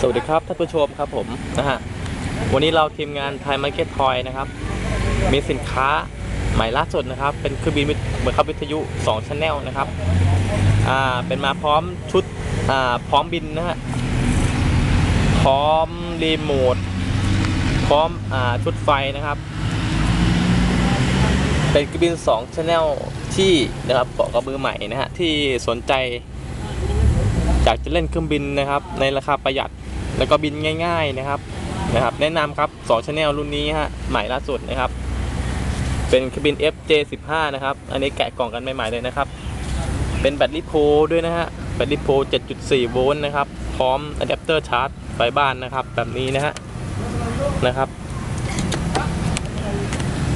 สวัสดีครับท่านผู้ชมครับผมนะฮะวันนี้เราทีมงานไทยมาร์เก็ตทอยนะครับ มีสินค้าใหม่ล่าสุดนะครับ เป็นเครื่องบินเหมือนครับวิทยุ2 Channel นะครับอ่าเป็นมาพร้อมชุดอ่าพร้อมบินนะฮะพร้อมรีโมทพร้อมอ่าชุดไฟนะครับ เป็นเครื่องบิน2 Channel ที่นะครับเกาะกระบือใหม่นะฮะที่สนใจ อยากจะเล่นเครื่องบินนะครับ ในราคาประหยัดแล้วก็บินง่าย ๆนะครับนะครับ แนะนำครับ2 Channel รุ่นนี้ฮะใหม่ล่าสุดนะครับ เป็นเครื่องบิน FJ15 นะครับ อันนี้แกะกล่องกันใหม่ๆเลยนะครับ เป็นแบตลิโพด้วยนะฮะแบตลิโพ7.4 โวลต์นะครับ พร้อมอะแดปเตอร์ชาร์จไฟบ้านนะครับ แบบนี้นะฮะนะครับ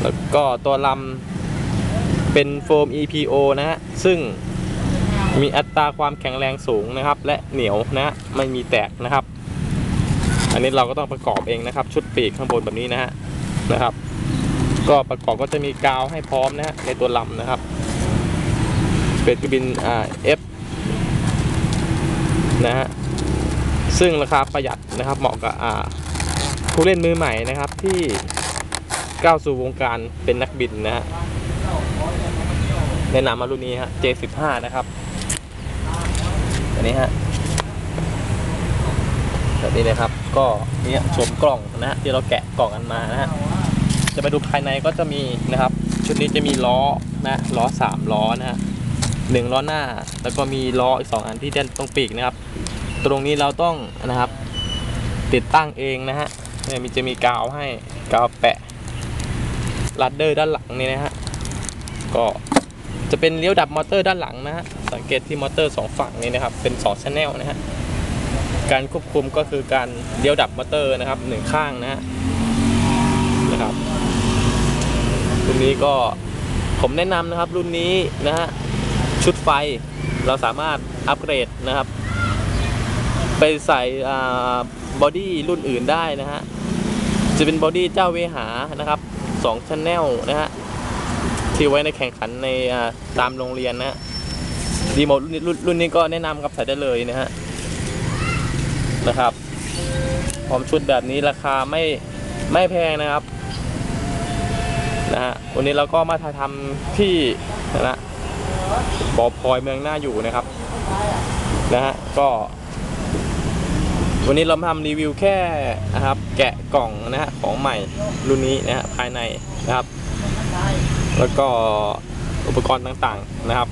แล้วก็ตัวลำเป็นโฟม EPO นะฮะซึ่ง มีอัตราความแข็งแรงสูงนะครับ และเหนียวนะไม่มีแตกนะครับ อันนี้เราก็ต้องประกอบเองนะครับ ชุดปีกข้างบนแบบนี้นะฮะนะครับ ก็ประกอบก็จะมีกาวให้พร้อมนะฮะในตัวลำนะครับเป็นกบินอ่า F นะฮะซึ่งราคาประหยัดนะครับเหมาะกับอ่าผู้เล่นมือใหม่นะครับที่ก้าวสู่วงการเป็นนักบินนะฮะแนะนำมารุ่นนี้ฮะ J15 นะครับ อันนี้ฮะแบบนี้เลยครับ ก็เนี่ยชมกล่องนะฮะที่เราแกะกล่องกันมานะฮะจะไปดูภายในก็จะมีนะครับ ชุดนี้จะมีล้อนะล้อสามล้อนะฮะหนึ่งล้อหน้า แล้วก็มีล้ออีกสองอันที่ด้านตรงปีกนะครับ ตรงนี้เราต้องนะครับ ติดตั้งเองนะฮะเนี่ยมีจะมีกาวให้กาวแปะลัดเดอร์ด้านหลังนี่นะฮะก็ จะเป็นเลี้ยวดับมอเตอร์ด้านหลังนะฮะสังเกตที่มอเตอร์สองฝั่งนี้นะครับเป็น2 channel นะฮะการควบคุมก็คือการเลี้ยวดับมอเตอร์นะครับหนึ่งข้างนะฮะนะครับรุ่นนี้ก็ผมแนะนำนะครับรุ่นนี้นะฮะชุดไฟเราสามารถอัปเกรดนะครับ ไปใส่บอดี้รุ่นอื่นได้นะฮะจะเป็นบอดี้เจ้าเวหานะครับ2 Channel นะฮะ ที่ไว้ในแข่งขันในตามโรงเรียนนะฮะดีโมดรุ่นนี้รุ่นนี้ก็แนะนำครับใส่ได้เลยนะฮะนะครับพร้อมชุดแบบนี้ราคาไม่ไม่แพงนะครับนะฮะวันนี้เราก็มาถ่ายทำที่นะบอพลอยเมืองหน้าอยู่นะครับนะฮะก็วันนี้เรามาทำรีวิวแค่นะครับ แกะกล่องนะฮะของใหม่รุ่นนี้นะฮะภายในนะครับ แล้วก็อุปกรณ์ต่างๆนะครับ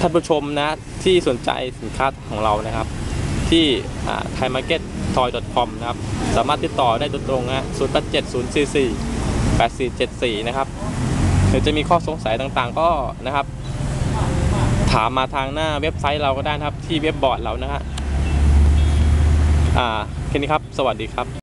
ท่านผู้ชมนะที่สนใจสินค้าของเรานะครับ ที่ไทยมาร์เก็ตทอย .com นะครับ สามารถติดต่อได้โดยตรงนะศูนย์แปดเจ็ดศูนย์สี่สี่แปดสี่เจ็ดสี่นะครับหรือจะมีข้อสงสัยต่างๆ ก็นะครับ ถามมาทางหน้าเว็บไซต์เราก็ได้นะครับ ที่เว็บบอร์ดเรานะฮะอ่าแค่นี้ครับ สวัสดีครับ